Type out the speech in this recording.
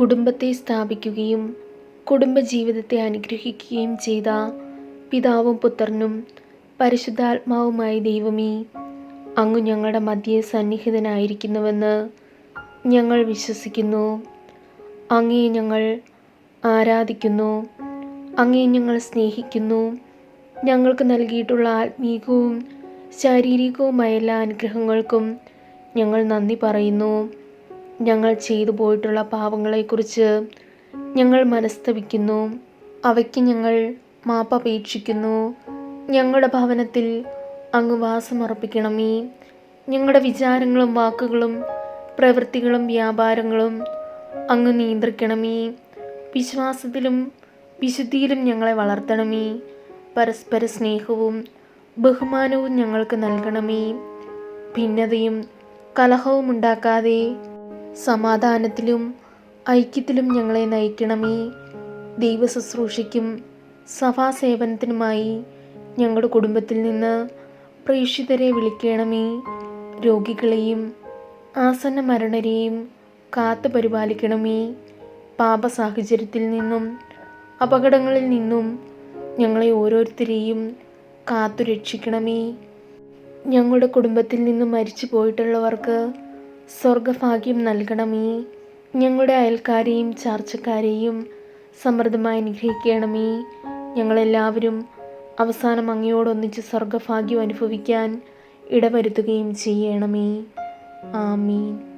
കുടുംബത്തെ സ്ഥാപിക്കുകയും കുടുംബജീവിതത്തെ അനുഗ്രഹിക്കുകയും ചെയ്ത പിതാവും പുത്രനും പരിശുദ്ധാത്മാവുമായ ദൈവമേ അങ്ങ് ഞങ്ങളുടെ മധ്യേ സന്നിഹിതനായിരിക്കുന്നുവെന്ന് ഞങ്ങൾ വിശ്വസിക്കുന്നു. അങ്ങേ ഞങ്ങൾ ആരാധിക്കുന്നു. അങ്ങേ ഞങ്ങൾ സ്നേഹിക്കുന്നു. ഞങ്ങൾക്ക് നൽകിയിട്ടുള്ള ആത്മീകവും ശാരീരികവുമായ എല്ലാ അനുഗ്രഹങ്ങൾക്കും ഞങ്ങൾ നന്ദി പറയുന്നു. ഞങ്ങൾ ചെയ്തു പോയിട്ടുള്ള പാവങ്ങളെക്കുറിച്ച് ഞങ്ങൾ മനസ്തപിക്കുന്നു അവയ്ക്ക് ഞങ്ങൾ മാപ്പപേക്ഷിക്കുന്നു ഞങ്ങളുടെ ഭവനത്തിൽ അങ്ങ് വാസമർപ്പിക്കണമേ. ഞങ്ങളുടെ വിചാരങ്ങളും വാക്കുകളും പ്രവൃത്തികളും വ്യാപാരങ്ങളും അങ്ങ് നിയന്ത്രിക്കണമേ. വിശ്വാസത്തിലും വിശുദ്ധിയിലും ഞങ്ങളെ വളർത്തണമേ. പരസ്പര സ്നേഹവും ബഹുമാനവും ഞങ്ങൾക്ക് നൽകണമേ. ഭിന്നതയും കലഹവും ഉണ്ടാക്കാതെ സമാധാനത്തിലും ഐക്യത്തിലും ഞങ്ങളെ നയിക്കണമേ. ദൈവശുശ്രൂഷയ്ക്കും സഭാസേവനത്തിനുമായി ഞങ്ങളുടെ കുടുംബത്തിൽ നിന്ന് പ്രേക്ഷിതരെ വിളിക്കണമേ. രോഗികളെയും ആസന്ന മരണരെയും കാത്തു പരിപാലിക്കണമേ. പാപ സാഹചര്യത്തിൽ നിന്നും അപകടങ്ങളിൽ നിന്നും ഞങ്ങളെ ഓരോരുത്തരെയും കാത്തു രക്ഷിക്കണമേ ഞങ്ങളുടെ കുടുംബത്തിൽ നിന്നും മരിച്ചു പോയിട്ടുള്ളവർക്ക് സ്വർഗഭാഗ്യം നൽകണമേ. ഞങ്ങളുടെ അയൽക്കാരെയും ചാർച്ചക്കാരെയും സമൃദ്ധമായി അനുഗ്രഹിക്കണമേ. ഞങ്ങളെല്ലാവരും അവസാനം അങ്ങയോടൊന്നിച്ച് സ്വർഗഭാഗ്യം അനുഭവിക്കാൻ ഇടവരുത്തുകയും ചെയ്യണമേ. ആമീൻ.